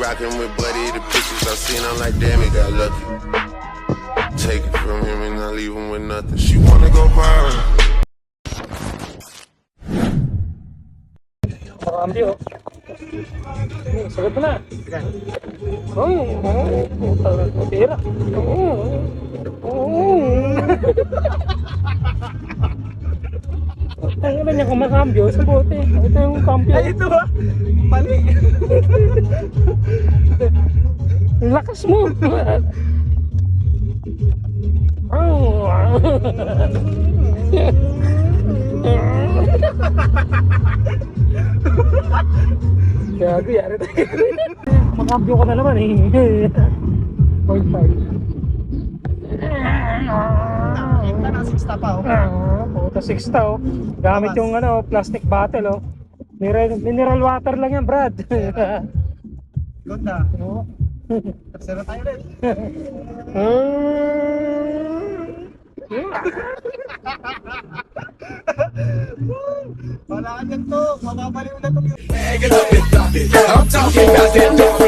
rockin' with Buddy. The pictures I seen, I'm like, damn, he got lucky. Take it from him and I leave him with nothing. She wanna go viral. Cambio. Hmm, sagot mo na. Oh, oh, tira. Oh, oh. Ang ina niya kumakambyo sa bote. Ito yung cambio. Ay, ito ba? Mali. Lakas mo. Oh. Gago, yari tayo. Makambyo ka na naman eh. Point five. Kita na, six pa oh. Ah, puta six oh. Gamit yung ano, plastic bottle oh. Mineral, mineral water lang yan, Brad. Good na. Oo. Tercero tayo rin. Wala ka dyan to. Mababaliw na to. I'm talking about that dog